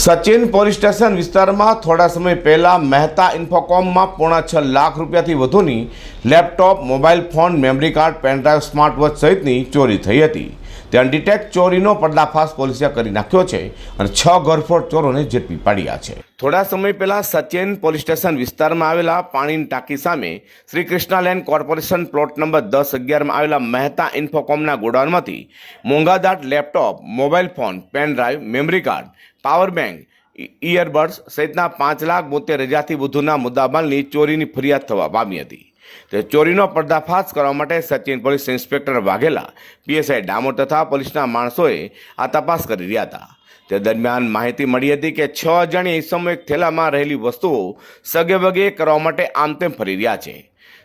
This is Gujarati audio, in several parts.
સચિન પોલીસ સ્ટેશન વિસ્તારમાં થોડા સમય પહેલા મહેતા ઇન્ફોકોમમાં પોણા છ લાખ રૂપિયાથી વધુની laptop, mobile phone, memory card pen drive smart watch સહિતની ચોરી થઈ હતી. તે ડિટેક ચોરીનો પર્દાફાશ પોલીસે કરી નાખ્યો છે અને છ ગરફોડ ચોરોને ઝડપી પાડ્યા છે. થોડા સમય પહેલાં સચિન પોલીસ સ્ટેશન વિસ્તારમાં આવેલા પાણીની ટાંકી સામે Shri Krishnaland corporation plot number દસ અગિયારમાં આવેલા મહેતા ઇન્ફોકોમના ગોડાઉનમાંથી મોંઘાદાટ laptop, mobile phone pen drive memory card power bank earbuds સહિતના પાંચ લાખ બોતેર હજારથી વધુના મુદ્દામાલની ચોરીની ફરિયાદ થવા પામી હતી. તે ચોરીનો પર્દાફાશ કરવા માટે Sachin police inspector Vaghela, PSI Damor તથા પોલીસના માણસોએ આ તપાસ કરી રહ્યા હતા. તે દરમિયાન માહિતી મળી હતી કે છ જણી ઇસમો એક થેલામાં રહેલી વસ્તુઓ સગેવગે કરવા માટે આમતેમ ફરી રહ્યા છે.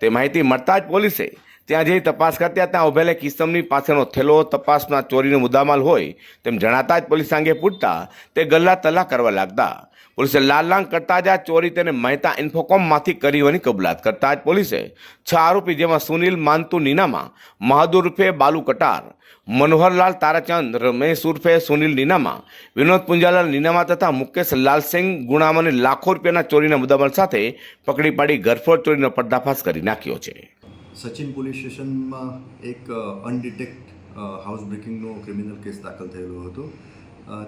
તે માહિતી મળતા જ પોલીસે ત્યાં જઈ તપાસ કરતા ત્યાં ઉભેલા કિસમની પાસેનો થેલો તપાસમાં ચોરીનો મુદ્દામાલ હોય તેમ જણાતા જ પોલીસ અંગે પૂછતા તે ગલ્લા તલ્લા કરવા લાગતા. પોલીસે લાલ કરતા જ આ ચોરી તેને મહેતા ઇન્ફોકોમમાંથી કરી હોવાની કબૂલાત કરતા જ પોલીસે છ આરોપી જેમાં સુનિલ, માનતુ, નીનામા, મહાદુર ઉર્ફે બાલુ કટાર, મનોહરલાલ તારાચંદ, રમેશ ઉર્ફે સુનિલ નીનામા, વિનોદ પુંજાલાલ નીનામા તથા મુકેશ લાલસિંહ ગુણામાને લાખો રૂપિયાના ચોરીના મુદ્દામાલ સાથે પકડી પાડી ઘરફોડ ચોરીનો પર્દાફાશ કરી નાખ્યો છે. સચિન પોલીસ સ્ટેશનમાં એક અનડિટેક્ટ હાઉસ બ્રેકિંગનો ક્રિમિનલ કેસ દાખલ થયેલો હતો.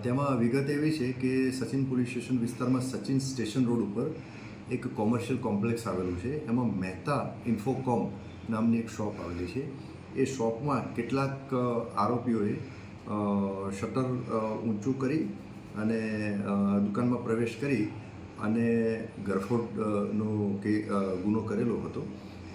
તેમાં વિગત એવી છે કે સચિન પોલીસ સ્ટેશન વિસ્તારમાં સચિન સ્ટેશન રોડ ઉપર એક કોમર્શિયલ કોમ્પ્લેક્સ આવેલું છે. એમાં મહેતા ઇન્ફોકોમ નામની એક શોપ આવેલી છે. એ શોપમાં કેટલાક આરોપીઓએ શટર ઊંચું કરી અને દુકાનમાં પ્રવેશ કરી અને ગરફોડનો કે ગુનો કરેલો હતો.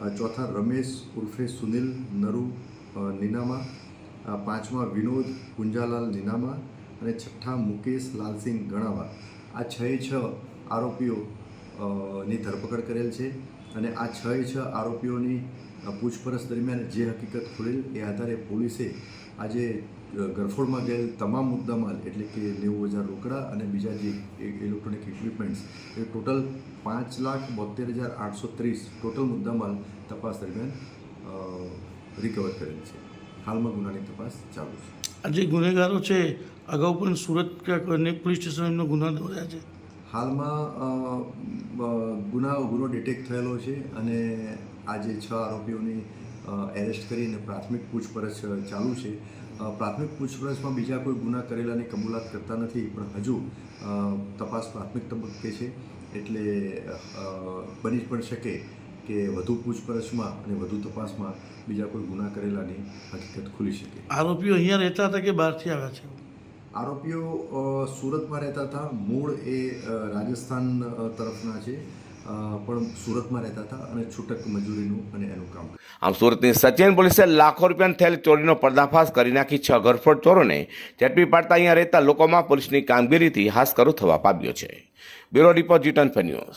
ચોથા રમેશ ઉર્ફે સુનિલ નરુ નીનામા પાંચમા વિનોદ કુંજાલાલ નીનામા અને છઠ્ઠા મુકેશ લાલસિંહ ગણાવા. આ છ છ આરોપીઓ ની ધરપકડ કરેલ છે અને આ છ છ આરોપીઓની પૂછપરછ દરમિયાન જે હકીકત ખુલેલ એ આધારે પોલીસે આજે ગરફોડમાં ગયેલ તમામ મુદ્દામાલ એટલે કે નેવું હજાર રોકડા અને બીજા જે ઇલેક્ટ્રોનિક ઇક્વિપમેન્ટ્સ એ ટોટલ પાંચ લાખ બોતેર હજાર આઠસો ત્રીસ ટોટલ મુદ્દામાલ તપાસ દરમિયાન રિકવર કરેલ છે. હાલમાં ગુનાની તપાસ ચાલુ છે. આ જે ગુનેગારો છે અગાઉ પણ સુરત અનેક પોલીસ સ્ટેશન એમનો ગુના નોંધાયા છે? હાલમાં ગુના ગુનો ડિટેક્ટ થયેલો છે અને આજે છ આરોપીઓની એરેસ્ટ કરીને પ્રાથમિક પૂછપરછ ચાલુ છે. પ્રાથમિક પૂછપરછમાં બીજા કોઈ ગુના કરેલાની કબૂલાત કરતા નથી પણ હજુ તપાસ પ્રાથમિક તબક્કે છે. એટલે બની પણ શકે કે વધુ પૂછપરછમાં અને વધુ તપાસમાં બીજા કોઈ ગુના કરેલાની હકીકત ખુલી શકે. આરોપીઓ અહીંયા રહેતા હતા કે બહારથી આવ્યા છે? આરોપીઓ સુરતમાં રહેતા હતા. મૂળ એ રાજસ્થાન તરફના છે. પણ સુરતમાં રહેતા હતા અને છૂટક મજૂરીનું અને એનું કામ આમ સુરતની સચિન પોલીસે લાખો રૂપિયાની થયેલ ચોરીનો પર્દાફાશ કરી નાખી છ ઘરફોડ ચોરોને ઝડપી પાડતા અહીંયા રહેતા લોકોમાં પોલીસની કામગીરીથી હાશકરો થવા પામ્યો છે. બ્યુરો રિપોર્ટ જીટન ન્યૂઝ.